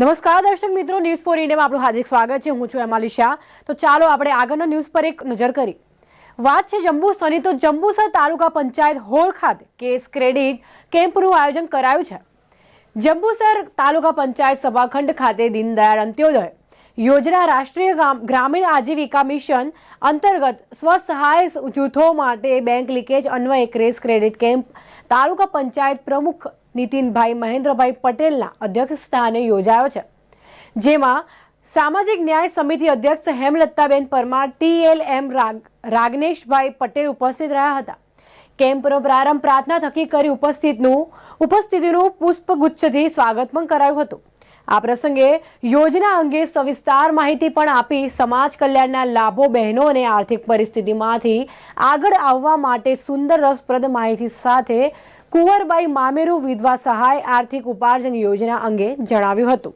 નમસ્કાર દર્શક મિત્રો ન્યૂઝ ફોર ઇન્ડિયામાં આપણું હાર્દિક સ્વાગત છે. હું છું એમાલી શાહ. તો ચાલો આપણે આગળના ન્યૂઝ પર એક નજર કરી. વાત છે જંબુસરની. તો જંબુસર તાલુકા પંચાયત હોલ ખાતે કેસ ક્રેડિટ કેમ્પનું આયોજન કરાયું છે. જંબુસર તાલુકા પંચાયત સભાખંડ ખાતે દીનદયાળ અંત્યોદય યોજના રાષ્ટ્રીય ગ્રામીણ આજીવિકા મિશન અંતર્ગત સ્વસહાય જૂથો માટે બેંક લીકેજ અન્વયે cash credit camp taluka panchayat પ્રમુખ નીતિનભાઈ મહેન્દ્રભાઈ પટેલના અધ્યક્ષ સ્થાને યોજાયો છે, જેમાં સામાજિક ન્યાય સમિતિ અધ્યક્ષ હેમલતાબેન પરમાર ટીએલએમ રાગ, રાગનેશભાઈ પટેલ ઉપસ્થિત રહ્યા હતા. કેમ્પનો પ્રારંભ પ્રાર્થના થકી કરી ઉપસ્થિતનું, ઉપસ્થિતિનું પુષ્પગુચ્છથી સ્વાગત પણ કરાયું હતું. આ પ્રસંગે યોજના અંગે સવિસ્તાર માહિતી પણ આપી સમાજ કલ્યાણના લાભો બહેનોને આર્થિક પરિસ્થિતિમાંથી આગળ આવવા માટે સુંદર રસપ્રદ માહિતી સાથે કુંવરબાઈ મામેરુ વિધવા સહાય આર્થિક ઉપાર્જન યોજના અંગે જણાવ્યું હતું.